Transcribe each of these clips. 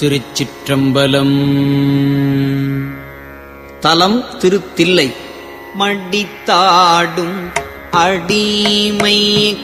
திருச்சிற்றம்பலம். தலம் திருத்தில்லை. மடித்தாடும் அடிமை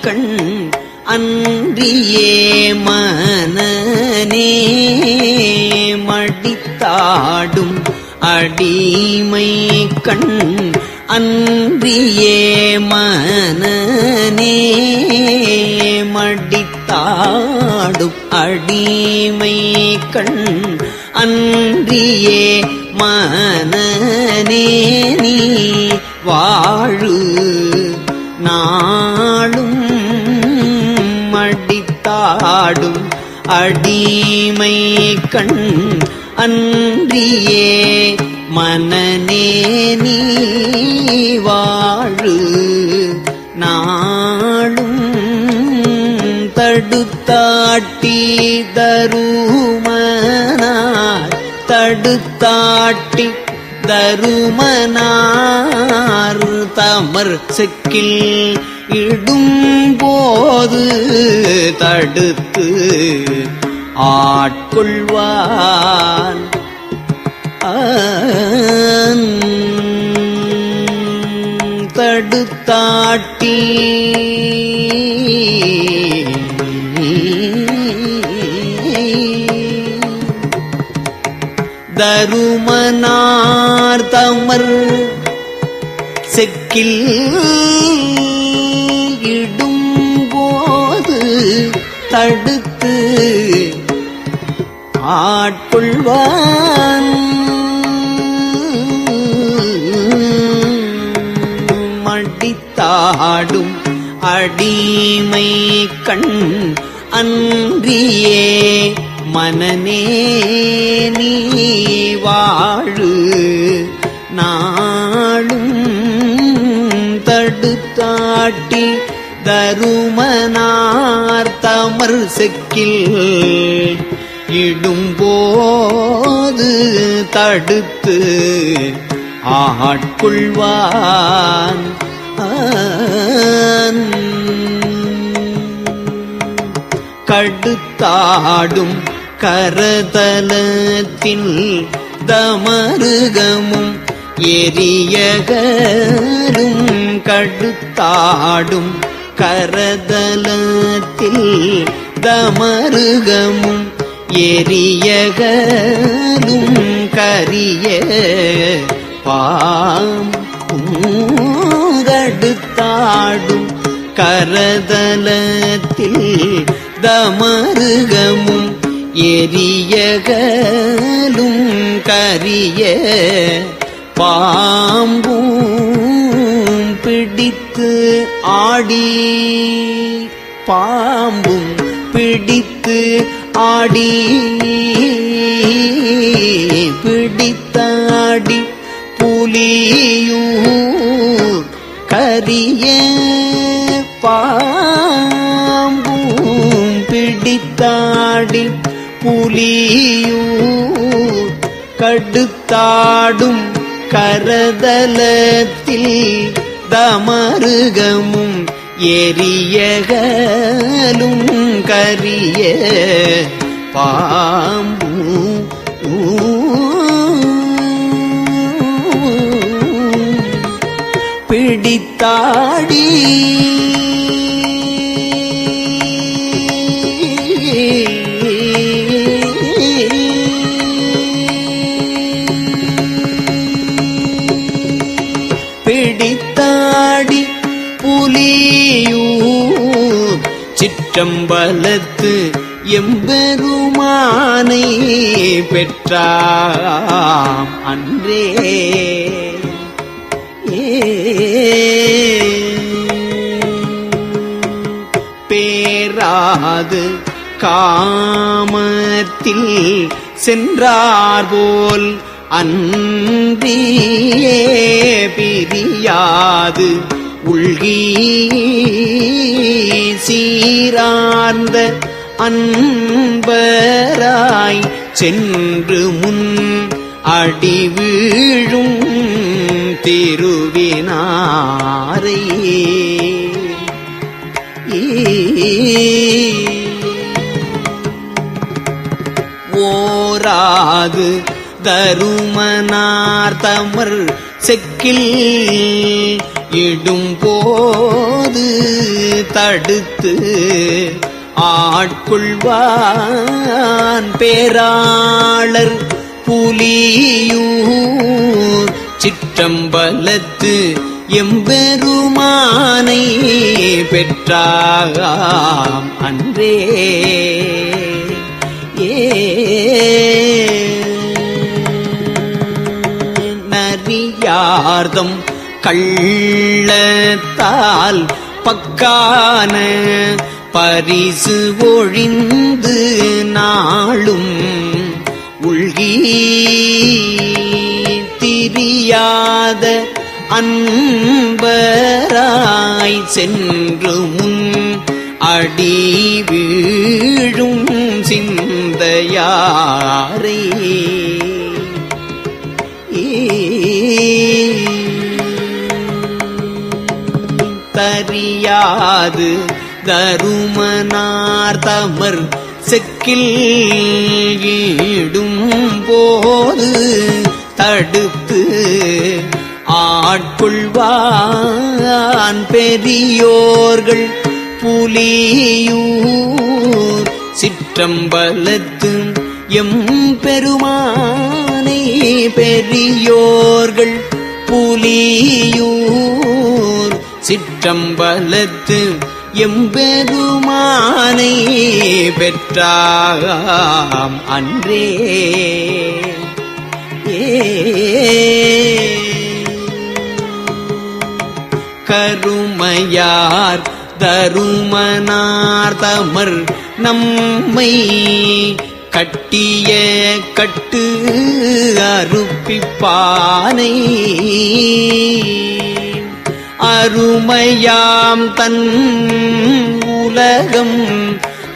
கண் அன்றியே மனநே மடித்தாடும் அடிமை கண் அன்றியே மனநே மடித்தாடும் அடிமை கண் அன்றியே மனநே நீ வாழு. நாளும் மடித்தாடும் அடிமை கண் அன்றியே மனநே நீ வாழு. நாளும் தடுத்தாட்டி தருமனார். தடுத்தாட்டி தருமனார். தமர் செக்கில் இடும் போது தடுத்து ஆட்கொள்வான் தடுத்தாட்டி தருமனார் தமர் செக்கில் இடும் போது தடுத்து ஆட்கொள்வான். மடித்தாடும் அடிமை கண் அன்றியே மனநே நீ வாழு. நாளும் தடுத்தாட்டி தருமனார் தமர் செக்கில் இடும்போது தடுத்து ஆட்கொள்வான். கடுத்தாடும் கரதலத்தின் தமருகமும் எரியகரும் கடுத்தாடும் கரதலத்தில் தமருகமும் எரியகரும் கரிய பாம் பாம்புங்கடுத்தாடும் கரதலத்தில் தமருகமும் எரியகலும் கரிய பாம்பும் பிடித்து ஆடி பாம்பும் பிடித்து ஆடி பிடித்தாடி புலியூர் கரிய பாம்பும் பிடித்தாடி புலியூர் கடுத்தாடும் கரதலத்தில் தமருகமும் எரியகலும் கரிய பாம்பு பிடித்தாடி பிடித்தாடி சிற்றம்பலத்து எம்பெருமானை பெற்றாம் அன்றே. பேராது காமத்தில் சென்றார் போல் அன்றியே பிரியாது உள்கீ சீரார்ந்த அன்பராய் சென்று முன் அடி வீழும் திருவினாரை. ஓ தருமனார் தமர் செக்கில் இடும் போது தடுத்து ஆட்கொள்வான் பேராளர் புலியூர் சிற்றம்பலத்து எம்பெருமானை பெற்றாகாம் அன்றே. ஏ நரியார்தம் கள்ளத்தால் பக்கான பரிசு ஒழிந்து நாளும் உள்கி திரியாத அன்பராய் சென்றும் தரியாது. தருமனார் தமர் செக்கில் ஈடும் போது தடுத்து ஆட்கொள்வான் பெரியோர்கள் புலியூர் சிற்றம்பலத்து எம் பெருமானை பெரியோர்கள் புலியூர் சிற்றம்பலத்து எம்பெருமானை பெற்றாம் அன்றே. கருமையார் தருமனார்தமர் நம்மை கட்டிய கட்டு அருப்பிப்பானை. அருமையாம் தன் உலகம்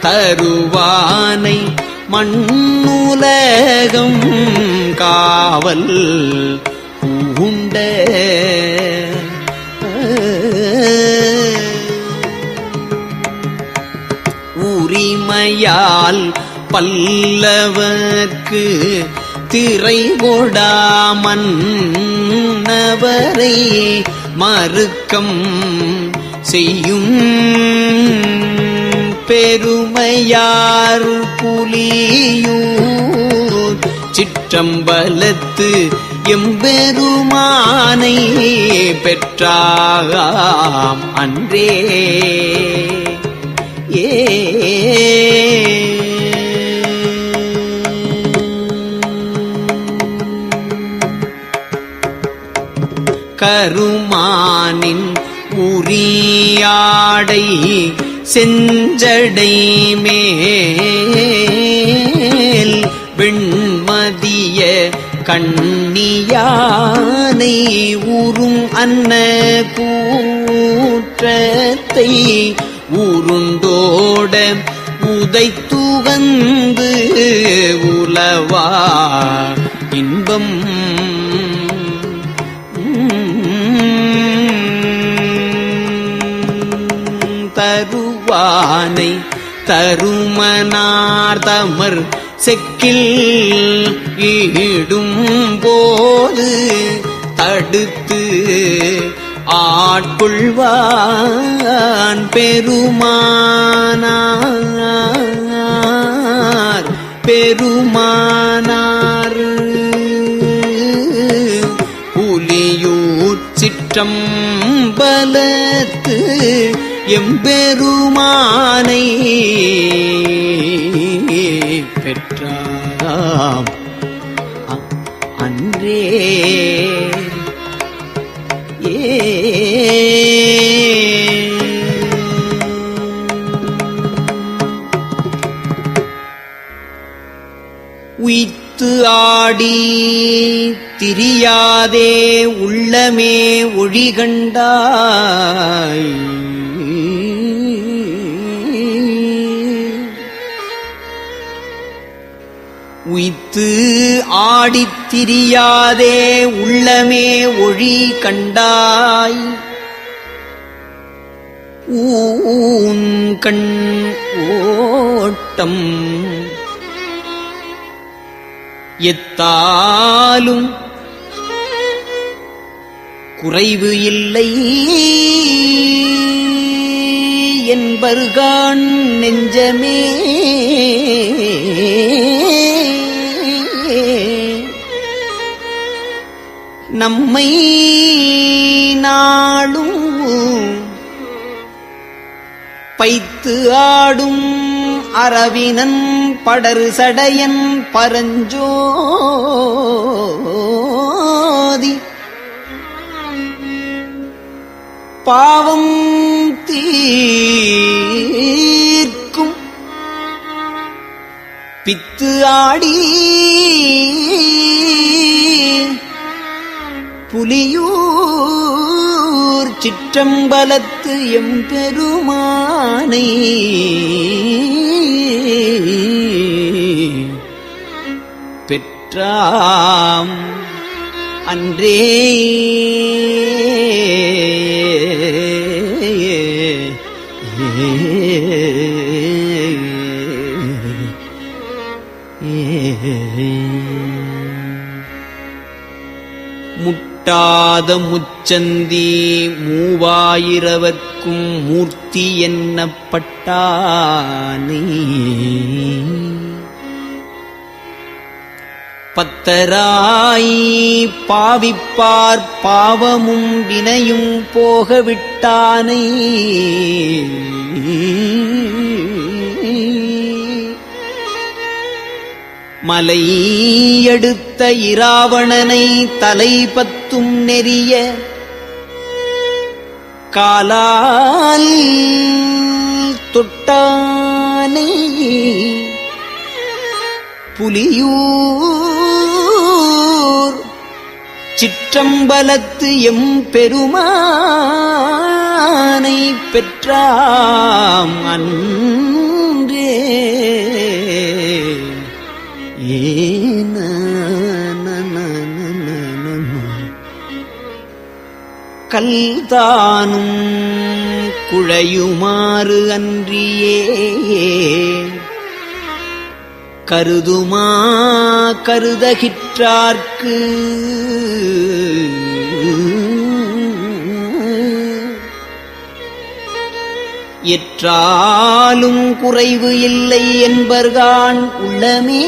தருவானை மண்ணுலகம் காவல் உண்ட உரிமையால் பல்லவர்க்கு திரை கொடாமன் நவரை மறுக்கம் செய்யும் பெருமையார் புலியூர் சிற்றம்பலத்து எம்பெருமானை பெற்றாகாம் அன்றே. ஏ கருமானின் உரியாடை செஞ்சடை மேல் வெண்மதிய கண்ணியானை உறும் அன்ன கூற்றத்தை உருண்டோட உதைத்துகந்து உலவா இன்பம் தருவானை தருமனார்தமர் செக்கில் ஈடும் போது தடுத்து ஆட்கொள்வான் பெருமானார் பெருமானார். புலியூர் சிற்றம் எம்பெருமானை பெற்றாம் அன்றே உய்த்து ஆடி திரியாதே உள்ளமே ஒழிகண்டாய். உய்த்து ஆடித்திரியாதே உள்ளமே ஒழி கண்டாய். ஊன் கண் ஓட்டம் எத்தாலும் குறைவு இல்லை. என்பருகான் நெஞ்சமே நம்மை நாளும் பைத்து ஆடும் அரவினன் படரு சடையன் பரஞ்சோதி. பாவம் தீர்க்கும் பித்து ஆடி புலியூர் சிற்றம்பலத்து எம்பெருமானை. பெற்றாம் அன்றே. முட்டாத முச்சந்தி மூவாயிரவர்க்கும் மூர்த்தி என்னப்பட்டானே. பத்தராய் பாவிப்பார் பாவமும் வினையும் போகவிட்டானே. மலை எடுத்த இராவணனை தலை பத்தும் நெறிய காலால் தொட்டானை. புலியூர் சிற்றம்பலத்து எம் பெருமானை பெற்றாம் அன்றே. கல்தானும் குழையுமாறு அன்றியே. கருதுமா கருதகிற்றார்க்கு? எற்றாலும் குறைவு இல்லை என்பர்கான் உள்ளமே.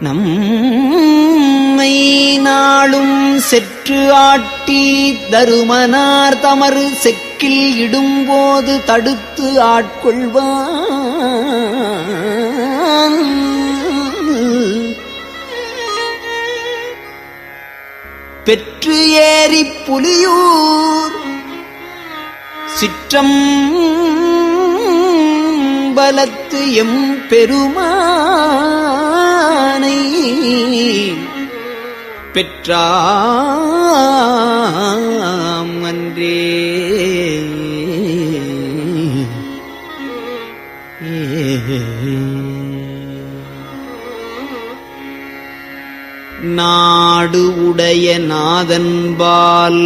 நம்மை நாளும் செற்று ஆட்டி தருமனார் தமறு செக்கில் இடும்போது தடுத்து ஆட்கொள்வான். பெற்று ஏறிப் புலியூர் சிற்றம் பலத்து எம் பெருமானை பெற்றாம் அன்றே. நாடு உடைய நாதன்பால்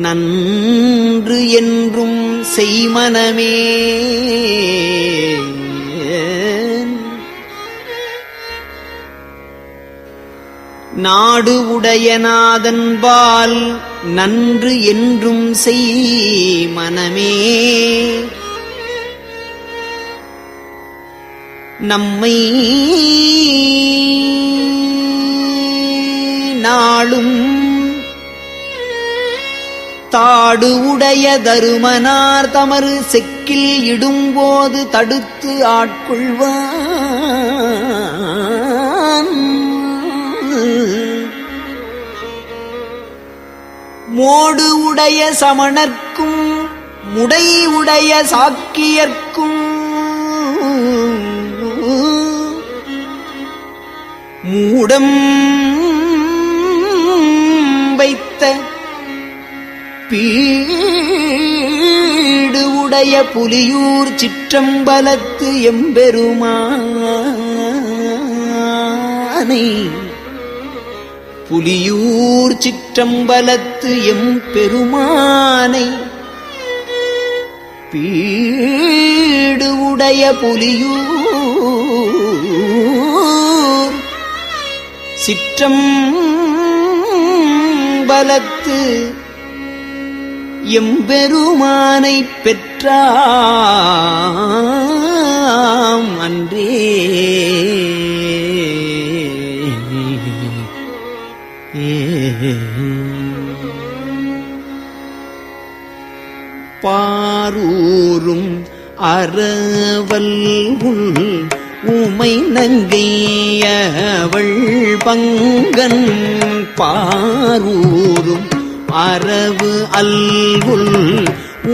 நன்று என்றும் செய்மனமே. நாடு உடையநாதன்பால் நன்று என்றும் செய் மனமே நம்மை நாளும் தாடு உடைய தருமனார் தமறு செக்கில் இடும்போது தடுத்து ஆட்கொள்வான். மோடு உடைய சமணர்க்கும் முடை உடைய சாக்கியர்க்கும் மூடம் பீடு உடைய புலியூர் சிற்றம்பலத்து எம்பெருமானை. புலியூர் சிற்றம்பலத்து எம்பெருமானை. பீடு உடைய புலியூர் சிற்றம் பலத்து எம்பெருமானை பெற்றாம் அன்றே. பாரூரும் அறவல் உள் உமை நங்கையவள் பங்கன் பாரூரும் அரவு அல்வுள்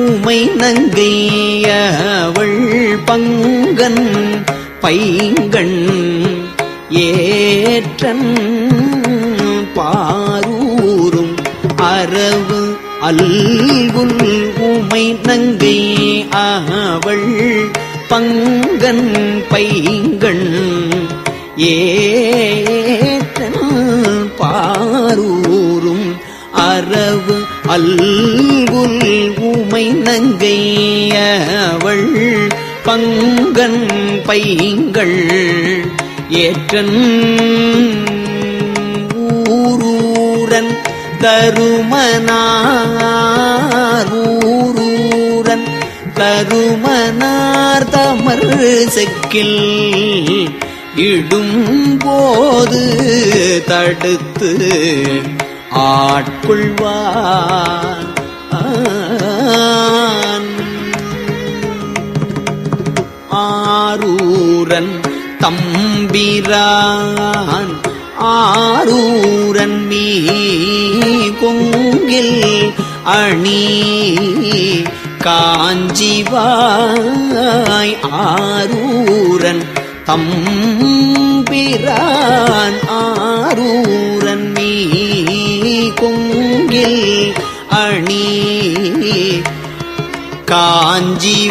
உமை நங்கையவள் பங்கன் பைங்கண் ஏற்றன் பாரூரும் அரவு அல்குல் உமை நங்கை அவள் பங்கன் பைங்கண் ஏ உறவு அல்குல் உமை நங்கை அவள் பங்கன் பைங்கள் ஏற்றன் ஊரூரன் தருமனார் தருமனார் தமர் செக்கில் இடும் போது தடுத்து ஆட்கொள்வான். ஆரூரன் தம்பிரான். ஆரூரன் மீ கொங்கில் அணி காஞ்சிவாய். ஆரூரன் தம்பிரான். ஆரூர் கொங்கில் அணி காஞ்சிவாய்.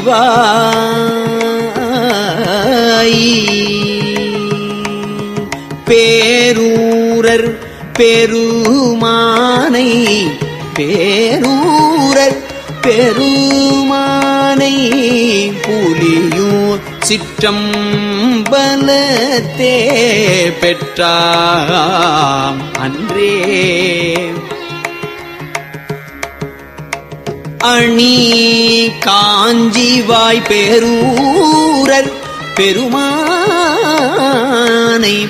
பேரூரர் பெருமானை பேரூரர் பெருமானை புலியூர் சிற்றம்பலத்தே பெற்றாம் அன்றே. அணி காஞ்சிவாய் பெரூரர் பெருமானை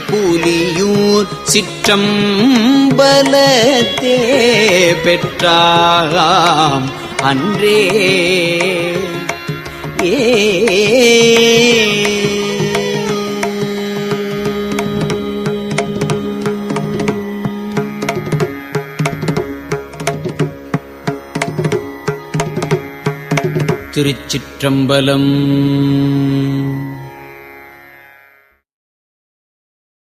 புலியூர் சிற்றம்பலத்தே பெற்றாகாம் அன்றே. ஏ திருச்சிற்றம்பலம்.